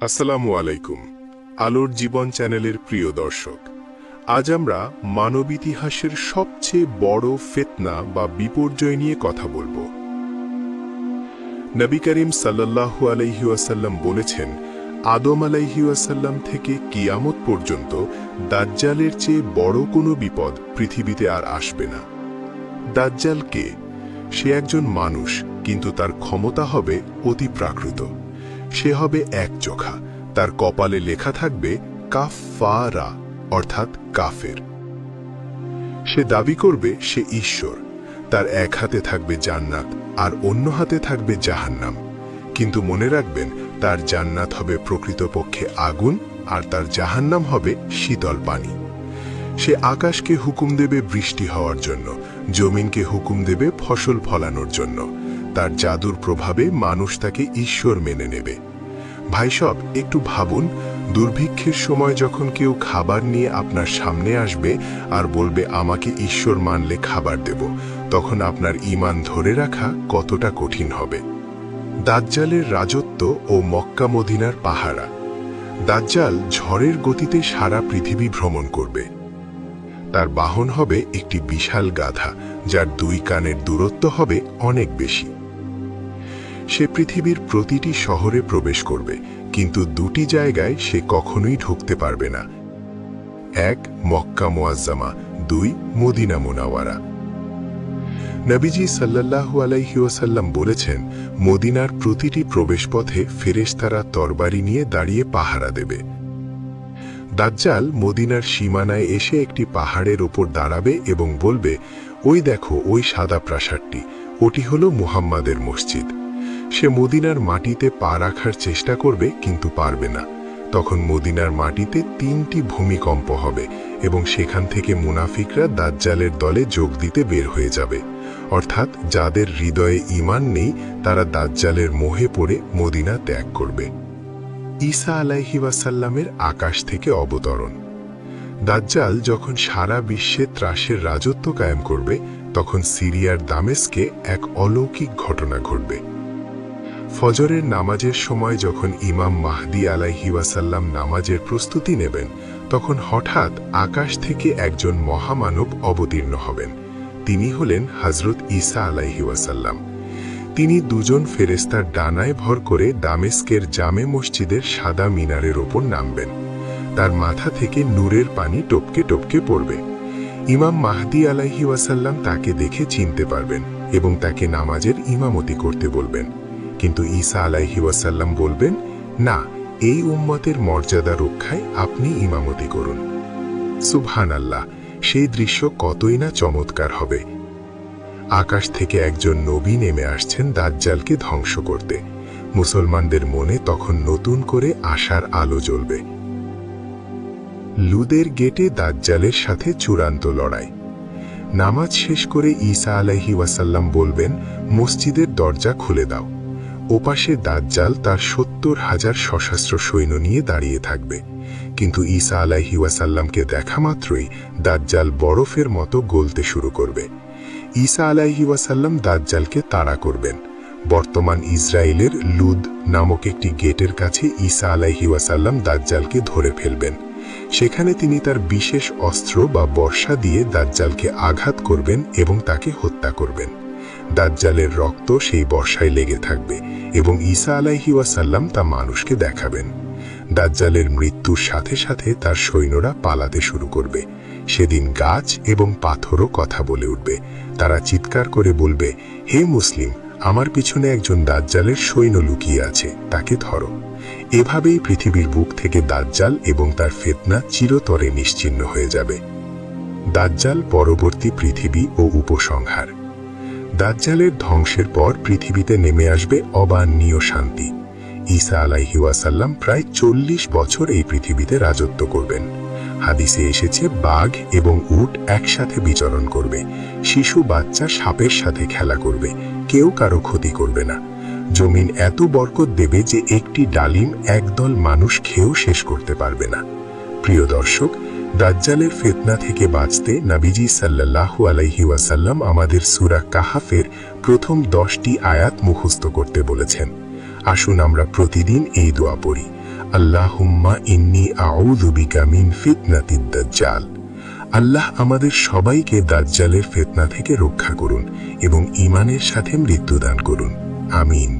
আসসালামু আলাইকুম। আলোর জীবন চ্যানেলের প্রিয় দর্শক, আজ আমরা মানব ইতিহাসের সবচেয়ে বড় ফেতনা বা বিপর্যয় নিয়ে কথা বলব। নবী করিম সাল্লাল্লাহু আলাইহি ওয়াসাল্লাম বলেছেন, আদম আলাইহি ওয়াসাল্লাম থেকে কিয়ামত পর্যন্ত দাজ্জালের চেয়ে বড় কোনো বিপদ পৃথিবীতে আর আসবে না। দাজ্জাল কে? সে একজন মানুষ, কিন্তু তার ক্ষমতা হবে অতি প্রাকৃত। সে হবে এক চোখা। তার কপালে লেখা থাকবে কাফারা অর্থাৎ কাফের। সে দাবি করবে সে ঈশ্বর। তার এক হাতে থাকবে জান্নাত আর অন্য হাতে থাকবে জাহান্নাম। কিন্তু মনে রাখবেন, তার জান্নাত হবে প্রকৃতপক্ষে আগুন আর তার জাহান্নাম হবে শীতল পানি। সে আকাশকে হুকুম দেবে বৃষ্টি হওয়ার জন্য, জমিনকে হুকুম দেবে ফসল ফলানোর জন্য। তার জাদুর প্রভাবে মানুষ তাকে ঈশ্বর মেনে নেবে। ভাই সব, একটু ভাবুন, দুর্ভিক্ষের সময় যখন কেউ খাবার নিয়ে আপনার সামনে আসবে আর বলবে, আমাকে ঈশ্বর মানলে খাবার দেব, তখন আপনার ইমান ধরে রাখা কতটা কঠিন হবে। দাজ্জালের রাজত্ব ও মক্কা মদিনার পাহারা। দাজ্জাল ঝড়ের গতিতে সারা পৃথিবী ভ্রমণ করবে। তার বাহন হবে একটি বিশাল গাধা, যার দুই কানের দূরত্ব হবে অনেক বেশি। সে পৃথিবীর প্রতিটি শহরে প্রবেশ করবে, কিন্তু দুটি জায়গায় সে কখনোই ঢুকতে পারবে না। এক, মক্কা মোয়াজ্জামা দুই, মদিনা মোনাওয়ারা। নবীজি সাল্লাল্লাহু আলাইহি ওয়াসাল্লাম বলেছেন, মদিনার প্রতিটি প্রবেশপথে ফেরেশতারা তরবারি নিয়ে দাঁড়িয়ে পাহারা দেবে। দাজ্জাল মদিনার সীমানায় এসে একটি পাহাড়ের ওপর দাঁড়াবে এবং বলবে, ওই দেখো, ওই সাদা প্রাসাদটি। ওটি হল মুহাম্মাদের মসজিদ। সে মদিনার মাটিতে পা রাখার চেষ্টা করবে, কিন্তু পারবে না। তখন মদিনার মাটিতে তিনটি ভূমিকম্প হবে এবং সেখান থেকে মুনাফিকরা দাজ্জালের দলে যোগ দিতে বের হয়ে যাবে। অর্থাৎ যাদের হৃদয়ে ইমান নেই, তারা দাজ্জালের মোহে পড়ে মদিনা ত্যাগ করবে। ঈসা আলাইহি ওয়াসাল্লামের আকাশ থেকে অবতরণ। দাজ্জাল যখন সারা বিশ্বে ত্রাসের রাজত্ব কায়েম করবে, তখন সিরিয়ার দামেস্কে এক অলৌকিক ঘটনা ঘটবে। ফজরের নামাজের সময় যখন ইমাম মাহদি আলাইহি ওয়াসাল্লাম নামাজের প্রস্তুতি নেবেন, তখন হঠাৎ আকাশ থেকে একজন মহামানব অবতীর্ণ হবেন। তিনি হলেন হজরত ঈসা আলাইহি ওয়াসাল্লাম। তিনি দুজন ফেরেস্তার ডানায় ভর করে দামেস্কের জামে মসজিদের সাদা মিনারের ওপর নামবেন। তার মাথা থেকে নূরের পানি টপকে টপকে পড়বে। ইমাম মাহদি আলাইহি ওয়াসাল্লাম তাকে দেখে চিনতে পারবেন এবং তাকে নামাজের ইমামতি করতে বলবেন। কিন্তু ঈসা আলাইহি ওয়াসাল্লাম বলবেন, না, এই উম্মতের মর্যাদা রক্ষায় আপনি ইমামতি করুন। সুবহান আল্লাহ সেই দৃশ্য কতই না চমৎকার হবে। আকাশ থেকে একজন নবী নেমে আসছেন দাজ্জালকে ধ্বংস করতে। মুসলমানদের মনে তখন নতুন করে আশার আলো জ্বলবে। লুদের গেটে দাজ্জালের সাথে চূড়ান্ত লড়াই। নামাজ শেষ করে ঈসা আলাইহি ওয়াসাল্লাম বলবেন, মসজিদের দরজা খুলে দাও। ওপাশে দাজ্জাল তার সত্তর হাজার সশস্ত্র সৈন্য নিয়ে দাঁড়িয়ে থাকবে। কিন্তু ঈসা ওয়াসাল্লামকে দেখা মাত্রই দাজ্জাল বরফের মতো গলতে শুরু করবে। ঈসা ওয়াসাল্লাম দাজ্জালকে তাড়া করবেন। বর্তমান ইসরায়েলের লুদ নামক একটি গেটের কাছে ঈসা ওয়াসাল্লাম দাজ্জালকে ধরে ফেলবেন। সেখানে তিনি তার বিশেষ অস্ত্র বা বর্ষা দিয়ে দাজ্জালকে আঘাত করবেন এবং তাকে হত্যা করবেন। দাজ্জালের রক্ত সেই বর্ষায় লেগে থাকবে এবং ঈসা আলাইহি ওয়াসাল্লাম তা মানুষকে দেখাবেন। দাজ্জালের মৃত্যুর সাথে সাথে তার সৈন্যরা পালাতে শুরু করবে। সেদিন গাছ এবং পাথরও কথা বলে উঠবে। তারা চিৎকার করে বলবে, হে মুসলিম, আমার পিছনে একজন দাজ্জালের সৈন্য লুকিয়ে আছে, তাকে ধরো। এভাবেই পৃথিবীর বুক থেকে দাজ্জাল এবং তার ফেতনা চিরতরে নিশ্চিন্ন হয়ে যাবে। দাজ্জাল পরবর্তী পৃথিবী ও উপসংহার। দাজ্জালের ধ্বংসের পর পৃথিবীতে নেমে আসবে অবান্নীয় শান্তি। ঈসা আলাইহি ওয়াসাল্লাম প্রায় চল্লিশ বছর এই পৃথিবীতে রাজত্ব করবেন। হাদিসে এসেছে, বাঘ এবং উট একসাথে বিচরণ করবে, শিশু, বাচ্চা সাপের সাথে খেলা করবে, কেউ কারও ক্ষতি করবে না। জমিন এত বরকত দেবে যে একটি ডালিম একদল মানুষ খেয়েও শেষ করতে পারবে না। প্রিয় দর্শক দাজ্জালের ফেতনা থেকে বাঁচতে নাবিজি সাল্লাহু আলাইহি ওয়াসাল্লাম আমাদের সুরা কাহাফের প্রথম দশটি আয়াত মুখস্থ করতে বলেছেন। আসুন আমরা প্রতিদিন এই দোয়া পড়ি। আল্লাহুম্মা ইন্নি আউদুবিকা মিন ফিতনাতিদ দাজ্জাল। আল্লাহ আমাদের সবাইকে দাজ্জালের ফেতনা থেকে রক্ষা করুন এবং ইমানের সাথে মৃত্যুদান করুন। আমিন।